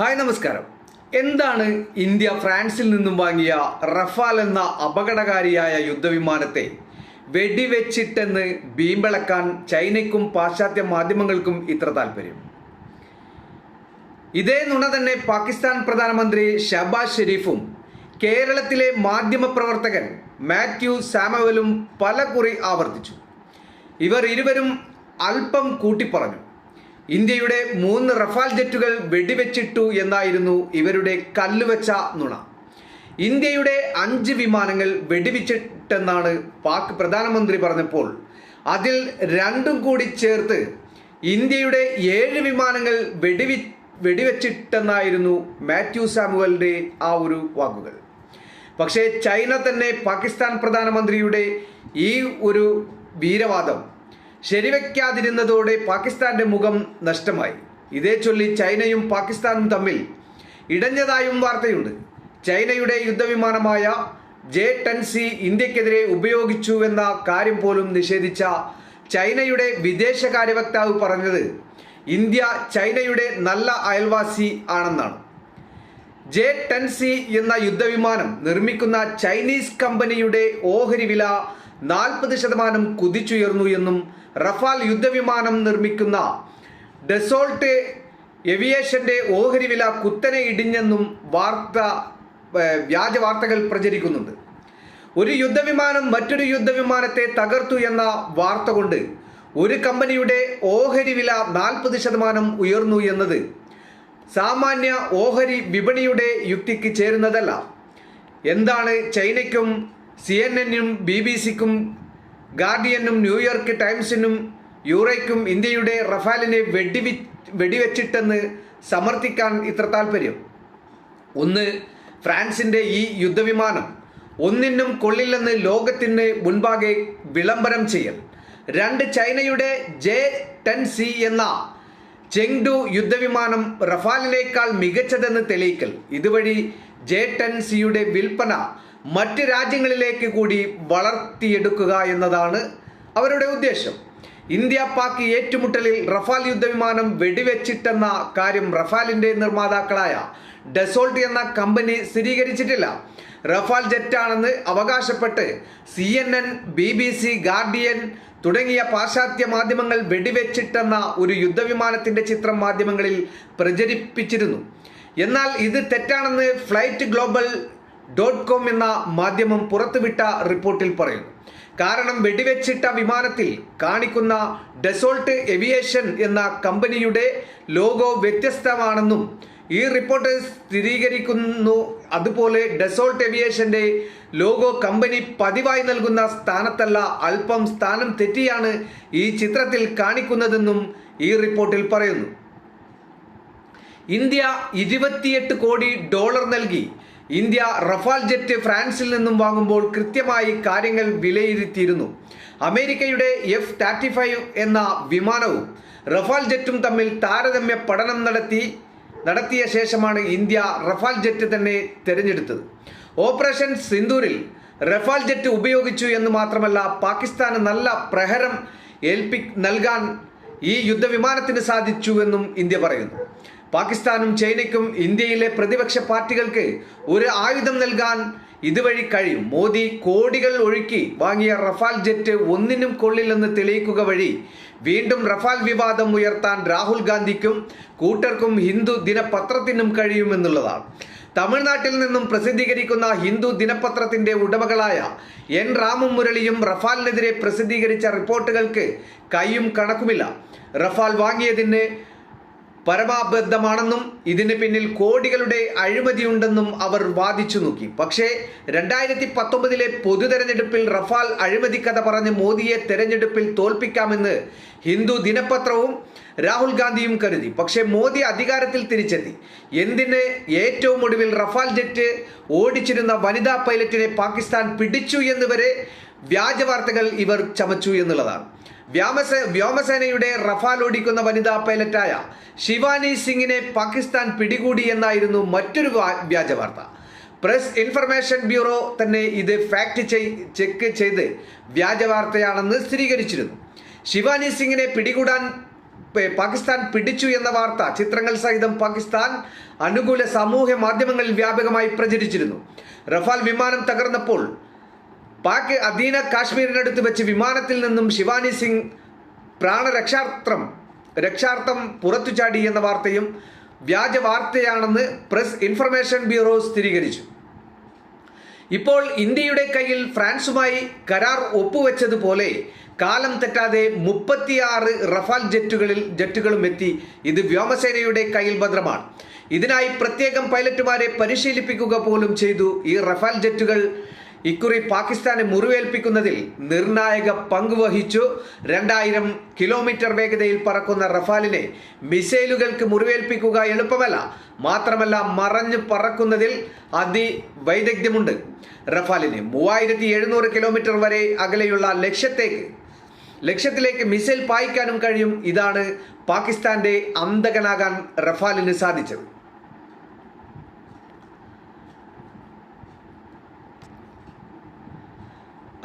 Hi നമസ്കാരം. എന്താണ് India ഫ്രാൻസിൽ നിന്നും വാങ്ങിയ റഫാൽ എന്ന അപകടകാരിയായ യുദ്ധവിമാനത്തെ വെടിവെച്ചിട്ടെന്ന് ഭീമ്പിളക്കാൻ ചൈനയ്ക്കും പാശ്ചാത്യ മാധ്യമങ്ങൾക്കും ഇത്ര താല്പര്യം ഇതേ നുണ തന്നെ പാകിസ്ഥാൻ പ്രധാനമന്ത്രി ഷബാസ് ഷെരീഫും കേരളത്തിലെ മാധ്യമപ്രവർത്തകൻ മാത്യു സാമുവലും പലകുറി ആവർത്തിച്ചു. ഇവർ ഇരുവരും അല്പം കൂട്ടിപ്പറഞ്ഞു. ഇന്ത്യയുടെ മൂന്ന് റഫാൽ ജെറ്റുകൾ വെടിവെച്ചിട്ടു എന്നായിരുന്നു ഇവരുടെ കല്ലുവച്ച നുണ. ഇന്ത്യയുടെ അഞ്ച് വിമാനങ്ങൾ വെടിവെച്ചിട്ടെന്നാണ് പാക് പ്രധാനമന്ത്രി പറഞ്ഞപ്പോൾ. അതിൽ രണ്ടും കൂടി ചേർത്ത് ഇന്ത്യയുടെ ഏഴ് വിമാനങ്ങൾ വെടിവി വെടിവെച്ചിട്ടെന്നായിരുന്നു മാത്യു സാമുവലിന്റെ ആ ഒരു വാക്കുകൾ. പക്ഷേ ചൈന തന്നെ പാകിസ്ഥാൻ പ്രധാനമന്ത്രിയുടെ ഈ ഒരു വീരവാദം ശരിവെക്കാതിരുന്നതോടെ പാകിസ്ഥാന്റെ മുഖം നഷ്ടമായി. ഇതേ ചൊല്ലി ചൈനയും പാകിസ്ഥാനും തമ്മിൽ ഇടഞ്ഞതായും വാർത്തയുണ്ട്. ചൈനയുടെ യുദ്ധവിമാനമായ ജെ ടെൻ സി ഇന്ത്യക്കെതിരെ ഉപയോഗിച്ചുവെന്ന കാര്യം പോലും നിഷേധിച്ച ചൈനയുടെ വിദേശകാര്യ വക്താവ് പറഞ്ഞത് ഇന്ത്യ ചൈനയുടെ നല്ല അയൽവാസി ആണെന്നാണ്. ജെ ടെൻ സി എന്ന യുദ്ധവിമാനം നിർമ്മിക്കുന്ന ചൈനീസ് കമ്പനിയുടെ ഓഹരി വില നാൽപ്പത് ശതമാനം കുതിച്ചുയർന്നു എന്നും റഫാൽ യുദ്ധവിമാനം നിർമ്മിക്കുന്ന ഡെസോൾട്ട് എവിയേഷന്റെ ഓഹരി വില കുത്തനെ ഇടിഞ്ഞെന്നും വാർത്ത വ്യാജ വാർത്തകൾ പ്രചരിക്കുന്നുണ്ട്. ഒരു യുദ്ധവിമാനം മറ്റൊരു യുദ്ധവിമാനത്തെ തകർത്തു എന്ന വാർത്ത കൊണ്ട് ഒരു കമ്പനിയുടെ ഓഹരി വില നാൽപ്പത് ശതമാനം ഉയർന്നു എന്നത് സാമാന്യ ഓഹരി വിപണിയുടെ യുക്തിക്ക് ചേരുന്നതല്ല. എന്താണ് ചൈനയ്ക്കും സി എൻ എനും ബി ബി സിക്കും ഗാർഡിയനും ന്യൂയോർക്ക് ടൈംസിനും യൂറോയ്ക്കും ഇന്ത്യയുടെ റഫാലിനെ വെടിവി വെടിവെച്ചിട്ടെന്ന് സമർത്ഥിക്കാൻ ഇത്ര താല്പര്യം ഒന്ന് ഫ്രാൻസിന്റെ ഈ യുദ്ധവിമാനം. ഒന്നിനും കൊള്ളില്ലെന്ന് ലോകത്തിന് മുൻപാകെ വിളംബരം ചെയ്യൽ രണ്ട് ചൈനയുടെ ജെ ടെൻ സി എന്ന ചെങ്ഡു യുദ്ധവിമാനം റഫാലിനേക്കാൾ മികച്ചതെന്ന് തെളിയിക്കൽ. ഇതുവഴി ജെ ടെൻ സിയുടെ വിൽപ്പന മറ്റ് രാജ്യങ്ങളിലേക്ക് കൂടി വളർത്തിയെടുക്കുക എന്നതാണ് അവരുടെ ഉദ്ദേശം. ഇന്ത്യ പാക് ഏറ്റുമുട്ടലിൽ റഫാൽ യുദ്ധവിമാനം വെടിവെച്ചിട്ടെന്ന കാര്യം റഫാലിന്റെ നിർമ്മാതാക്കളായ ഡെസോൾട്ട് എന്ന കമ്പനി സ്ഥിരീകരിച്ചിട്ടില്ല. റഫാൽ ജെറ്റാണെന്ന് അവകാശപ്പെട്ട് C N N B B C Guardian തുടങ്ങിയ പാശ്ചാത്യ മാധ്യമങ്ങൾ വെടിവെച്ചിട്ടെന്ന ഒരു യുദ്ധവിമാനത്തിന്റെ ചിത്രം മാധ്യമങ്ങളിൽ പ്രചരിപ്പിച്ചിരുന്നു. എന്നാൽ ഇത് തെറ്റാണെന്ന് ഫ്ലൈറ്റ് ഗ്ലോബൽ ഡോട്ട് കോം എന്ന മാധ്യമം പുറത്തുവിട്ട റിപ്പോർട്ടിൽ പറയുന്നു. കാരണം വെടിവെച്ചിട്ട വിമാനത്തിൽ കാണിക്കുന്ന ഡെസോൾട്ട് എവിയേഷൻ എന്ന കമ്പനിയുടെ ലോഗോ വ്യത്യസ്തമാണെന്നും ഈ റിപ്പോർട്ട് സ്ഥിരീകരിക്കുന്നു. അതുപോലെ ഡെസോൾട്ട് എവിയേഷന്റെ ലോഗോ കമ്പനി പതിവായി നൽകുന്ന സ്ഥാനത്തല്ല അല്പം സ്ഥാനം തെറ്റിയാണ് ഈ ചിത്രത്തിൽ കാണിക്കുന്നതെന്നും ഈ റിപ്പോർട്ടിൽ പറയുന്നു. ഇന്ത്യ ഇരുപത്തിയെട്ട് കോടി ഡോളർ നൽകി. ഇന്ത്യ റഫാൽ ജെറ്റ് ഫ്രാൻസിൽ നിന്നും വാങ്ങുമ്പോൾ കൃത്യമായി കാര്യങ്ങൾ വിലയിരുത്തിയിരുന്നു. അമേരിക്കയുടെ എഫ് തേർട്ടി ഫൈവ് എന്ന വിമാനവും റഫാൽ ജെറ്റും തമ്മിൽ താരതമ്യ പഠനം നടത്തി നടത്തിയ ശേഷമാണ് ഇന്ത്യ റഫാൽ ജെറ്റ് തന്നെ തിരഞ്ഞെടുത്തത്. ഓപ്പറേഷൻ സിന്ദൂരിൽ റഫാൽ ജെറ്റ് ഉപയോഗിച്ചു എന്ന് മാത്രമല്ല പാകിസ്ഥാന് നല്ല പ്രഹരം ഏൽപ്പി നൽകാൻ ഈ യുദ്ധവിമാനത്തിന് സാധിച്ചു എന്നും ഇന്ത്യ പറയുന്നു. പാകിസ്ഥാനും ചൈനയ്ക്കും ഇന്ത്യയിലെ പ്രതിപക്ഷ പാർട്ടികൾക്ക് ഒരു ആയുധം നൽകാൻ ഇതുവഴി കഴിയും. മോദി കോടികൾ ഒഴുക്കി വാങ്ങിയ റഫാൽ ജെറ്റ് ഒന്നിനും കൊള്ളില്ലെന്ന് തെളിയിക്കുക വഴി വീണ്ടും റഫാൽ വിവാദം ഉയർത്താൻ രാഹുൽ ഗാന്ധിക്കും കൂട്ടർക്കും ഹിന്ദു ദിനപത്രത്തിനും കഴിയുമെന്നുള്ളതാണ്. തമിഴ്നാട്ടിൽ നിന്നും പ്രസിദ്ധീകരിക്കുന്ന ഹിന്ദു ദിനപത്രത്തിന്റെ ഉടമകളായ എൻ രാമും മുരളിയും റഫാലിനെതിരെ പ്രസിദ്ധീകരിച്ച റിപ്പോർട്ടുകൾക്ക് കൈയും കണക്കുമില്ല. റഫാൽ വാങ്ങിയതിന് പരമാബദ്ധമാണെന്നും ഇതിന് പിന്നിൽ കോടികളുടെ അഴിമതിയുണ്ടെന്നും അവർ വാദിച്ചു നോക്കി. പക്ഷേ രണ്ടായിരത്തി പത്തൊമ്പതിലെ പൊതു തെരഞ്ഞെടുപ്പിൽ റഫാൽ അഴിമതി കഥ പറഞ്ഞ് മോദിയെ തെരഞ്ഞെടുപ്പിൽ തോൽപ്പിക്കാമെന്ന് ഹിന്ദു ദിനപത്രവും രാഹുൽ ഗാന്ധിയും കരുതി. പക്ഷേ മോദി അധികാരത്തിൽ തിരിച്ചെത്തി. എന്തിന് ഏറ്റവും ഒടുവിൽ റഫാൽ ജെറ്റ് ഓടിച്ചിരുന്ന വനിതാ പൈലറ്റിനെ പാകിസ്ഥാൻ പിടിച്ചു എന്ന് വരെ വ്യാജ വാർത്തകൾ ഇവർ ചമച്ചു എന്നുള്ളതാണ്. വ്യോമസ വ്യോമസേനയുടെ റഫാൽ ഓടിക്കുന്ന വനിതാ പൈലറ്റായ ശിവാനി സിംഗിനെ പാകിസ്ഥാൻ പിടികൂടി എന്നായിരുന്നു മറ്റൊരു വ്യാജ വാർത്ത. പ്രസ് ഇൻഫർമേഷൻ ബ്യൂറോ തന്നെ ഇത് ഫാക്ട് ചെക്ക് ചെയ്ത് വ്യാജ വാർത്തയാണെന്ന് സ്ഥിരീകരിച്ചിരുന്നു. ശിവാനി സിംഗിനെ പിടികൂടാൻ പാകിസ്ഥാൻ പിടിച്ചു എന്ന വാർത്ത ചിത്രങ്ങൾ സഹിതം പാകിസ്ഥാൻ അനുകൂല സാമൂഹ്യ മാധ്യമങ്ങളിൽ വ്യാപകമായി പ്രചരിച്ചിരുന്നു. റഫാൽ വിമാനം തകർന്നപ്പോൾ പാക് അധീന കാശ്മീരിനടുത്ത് വെച്ച് വിമാനത്തിൽ നിന്നും ശിവാനി സിംഗ് പ്രാണരക്ഷാർത്ഥം രക്ഷാർത്ഥം പുറത്തു ചാടി എന്ന വാർത്തയും വ്യാജ വാർത്തയാണെന്ന് പ്രസ് ഇൻഫർമേഷൻ ബ്യൂറോ സ്ഥിരീകരിച്ചു. ഇപ്പോൾ ഇന്ത്യയുടെ കയ്യിൽ ഫ്രാൻസുമായി കരാർ ഒപ്പുവെച്ചതുപോലെ കാലം തെറ്റാതെ മുപ്പത്തിയാറ് റഫാൽ ജെറ്റുകളിൽ ജെറ്റുകളും എത്തി. ഇത് വ്യോമസേനയുടെ കയ്യിൽ ഭദ്രമാണ്. ഇതിനായി പ്രത്യേകം പൈലറ്റുമാരെ പരിശീലിപ്പിക്കുക പോലും ചെയ്തു ഈ റഫാൽ ജെറ്റുകൾ. ഇക്കുറി പാകിസ്ഥാനെ മുറിവേൽപ്പിക്കുന്നതിൽ നിർണായക പങ്ക് വഹിച്ചു. രണ്ടായിരം കിലോമീറ്റർ വേഗതയിൽ പറക്കുന്ന റഫാലിനെ മിസൈലുകൾക്ക് മുറിവേൽപ്പിക്കുക എളുപ്പമല്ല. മാത്രമല്ല മറഞ്ഞു പറക്കുന്നതിൽ അതിവൈദഗ്ധ്യമുണ്ട്. റഫാലിന് മൂവായിരത്തി എഴുന്നൂറ് കിലോമീറ്റർ വരെ അകലെയുള്ള ലക്ഷ്യത്തേക്ക് ലക്ഷ്യത്തിലേക്ക് മിസൈൽ പായിക്കാനും കഴിയും. ഇതാണ് പാകിസ്ഥാന്റെ അന്തകനാകാൻ റഫാലിന് സാധിച്ചത്.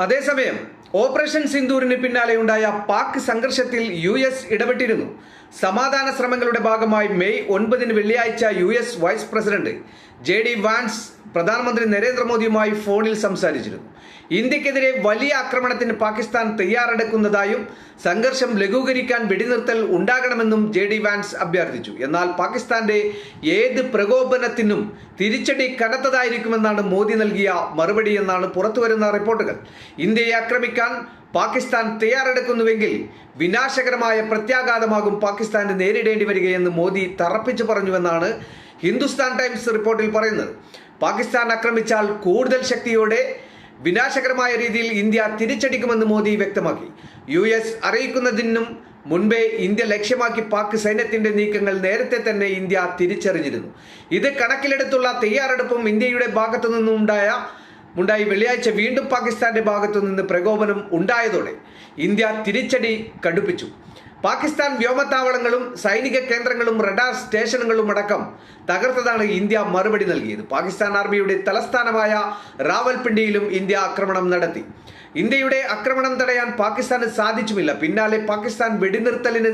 അതേസമയം ഓപ്പറേഷൻ സിന്ദൂരിന് പിന്നാലെയുണ്ടായ പാക് സംഘർഷത്തിൽ യു എസ് ഇടപെട്ടിരുന്നു. സമാധാന ശ്രമങ്ങളുടെ ഭാഗമായി മെയ് ഒൻപതിന് വെള്ളിയാഴ്ച U S vice president J D Vance പ്രധാനമന്ത്രി നരേന്ദ്രമോദിയുമായി ഫോണിൽ സംസാരിച്ചിരുന്നു. ഇന്ത്യക്കെതിരെ വലിയ ആക്രമണത്തിന് പാകിസ്ഥാൻ തയ്യാറെടുക്കുന്നതായും സംഘർഷം ലഘൂകരിക്കാൻ വെടിനിർത്തൽ ഉണ്ടാകണമെന്നും ജെ ഡി വാൻസ് അഭ്യർത്ഥിച്ചു. എന്നാൽ പാകിസ്ഥാന്റെ ഏത് പ്രകോപനത്തിനും തിരിച്ചടി കനത്തതായിരിക്കുമെന്നാണ് മോദി നൽകിയ മറുപടി എന്നാണ് പുറത്തുവരുന്ന റിപ്പോർട്ടുകൾ. ഇന്ത്യയെ ആക്രമിക്കാൻ പാകിസ്ഥാൻ തയ്യാറെടുക്കുന്നുവെങ്കിൽ വിനാശകരമായ പ്രത്യാഘാതമാകും പാകിസ്ഥാന് നേരിടേണ്ടി വരികയെന്ന് മോദി തറപ്പിച്ചു പറഞ്ഞുവെന്നാണ് ഹിന്ദുസ്ഥാൻ ടൈംസ് റിപ്പോർട്ടിൽ പറയുന്നത്. പാകിസ്ഥാൻ ആക്രമിച്ചാൽ കൂടുതൽ ശക്തിയോടെ വിനാശകരമായ രീതിയിൽ ഇന്ത്യ തിരിച്ചടിക്കുമെന്ന് മോദി വ്യക്തമാക്കി. യു എസ് അറിയിക്കുന്നതിനും മുൻപേ ഇന്ത്യ ലക്ഷ്യമാക്കി പാക് സൈന്യത്തിന്റെ നീക്കങ്ങൾ നേരത്തെ തന്നെ ഇന്ത്യ തിരിച്ചറിഞ്ഞിരുന്നു. ഇത് കണക്കിലെടുത്തുള്ള തയ്യാറെടുപ്പും ഇന്ത്യയുടെ ഭാഗത്തു നിന്നും ഉണ്ടായ വെള്ളിയാഴ്ച വീണ്ടും പാകിസ്ഥാന്റെ ഭാഗത്തു നിന്ന് പ്രകോപനം ഉണ്ടായതോടെ ഇന്ത്യ തിരിച്ചടി കടുപ്പിച്ചു. പാകിസ്ഥാൻ വ്യോമത്താവളങ്ങളും സൈനിക കേന്ദ്രങ്ങളും റഡാർ സ്റ്റേഷനുകളും അടക്കം തകർത്തതാണ് ഇന്ത്യ മറുപടി നൽകിയത്. പാകിസ്ഥാൻ ആർമിയുടെ തലസ്ഥാനമായ റാവൽപിണ്ടിയിലും ഇന്ത്യ ആക്രമണം നടത്തി. ഇന്ത്യയുടെ ആക്രമണം തടയാൻ പാകിസ്ഥാന് സാധിച്ചുമില്ല. പിന്നാലെ പാകിസ്ഥാൻ വെടിനിർത്തലിന്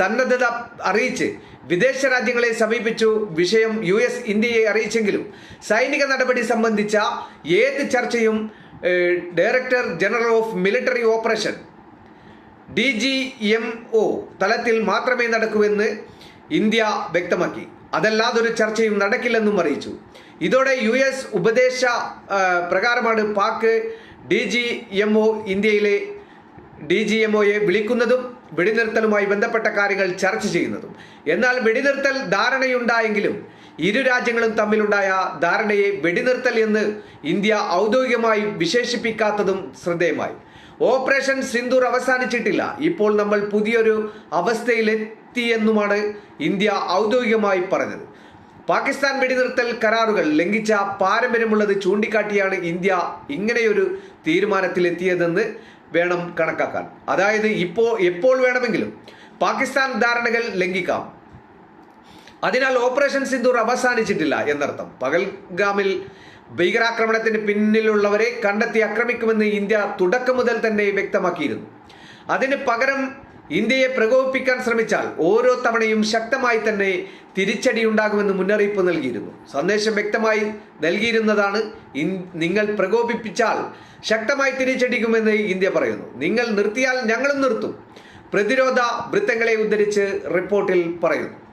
സന്നദ്ധത അറിയിച്ച് വിദേശ രാജ്യങ്ങളെ സമീപിച്ചു വിഷയം യു എസ് ഇന്ത്യയെ അറിയിച്ചെങ്കിലും സൈനിക നടപടി സംബന്ധിച്ച ഏത് ചർച്ചയും director general of military operation D G M O തലത്തിൽ മാത്രമേ നടക്കൂവെന്ന് ഇന്ത്യ വ്യക്തമാക്കി. അതല്ലാതൊരു ചർച്ചയും നടക്കില്ലെന്നും അറിയിച്ചു. ഇതോടെ യു എസ് ഉപദേശ പ്രകാരമാണ് Pak D G M O ഇന്ത്യയിലെ ഡി ജി എം ഒയെ വിളിക്കുന്നതും വെടിനിർത്തലുമായി ബന്ധപ്പെട്ട കാര്യങ്ങൾ ചർച്ച ചെയ്യുന്നതും. എന്നാൽ വെടിനിർത്തൽ ധാരണയുണ്ടായെങ്കിലും ഇരു രാജ്യങ്ങളും തമ്മിലുണ്ടായ ധാരണയെ വെടിനിർത്തൽ എന്ന് ഇന്ത്യ ഔദ്യോഗികമായി വിശേഷിപ്പിക്കാത്തതും ശ്രദ്ധേയമായി. ഓപ്പറേഷൻ സിന്ദൂർ അവസാനിച്ചിട്ടില്ല. ഇപ്പോൾ നമ്മൾ പുതിയൊരു അവസ്ഥയിലെത്തിയെന്നുമാണ് ഇന്ത്യ ഔദ്യോഗികമായി പറഞ്ഞത്. പാകിസ്ഥാൻ വെടിനിർത്തൽ കരാറുകൾ ലംഘിച്ച പാരമ്പര്യമുള്ളത് ചൂണ്ടിക്കാട്ടിയാണ് ഇന്ത്യ ഇങ്ങനെയൊരു തീരുമാനത്തിലെത്തിയതെന്ന് വേണം കണക്കാക്കാൻ. അതായത് ഇപ്പോൾ എപ്പോൾ വേണമെങ്കിലും പാകിസ്ഥാൻ ധാരണകൾ ലംഘിക്കാം. അതിനാൽ ഓപ്പറേഷൻ സിന്ദൂർ അവസാനിച്ചിട്ടില്ല എന്നർത്ഥം. പകൽഗാമിൽ ഭീകരാക്രമണത്തിന് പിന്നിലുള്ളവരെ കണ്ടെത്തി ആക്രമിക്കുമെന്ന് ഇന്ത്യ തുടക്കം മുതൽ തന്നെ വ്യക്തമാക്കിയിരുന്നു. അതിന് പകരം ഇന്ത്യയെ പ്രകോപിപ്പിക്കാൻ ശ്രമിച്ചാൽ ഓരോ തവണയും ശക്തമായി തന്നെ തിരിച്ചടി ഉണ്ടാകുമെന്ന് മുന്നറിയിപ്പ് നൽകിയിരുന്നു. സന്ദേശം വ്യക്തമായി നൽകിയിരുന്നതാണ് നിങ്ങൾ പ്രകോപിപ്പിച്ചാൽ ശക്തമായി തിരിച്ചടിക്കുമെന്ന് ഇന്ത്യ പറയുന്നു. നിങ്ങൾ നിർത്തിയാൽ ഞങ്ങളും നിർത്തും. പ്രതിരോധ വൃത്തങ്ങളെ ഉദ്ധരിച്ച് റിപ്പോർട്ടിൽ പറയുന്നു.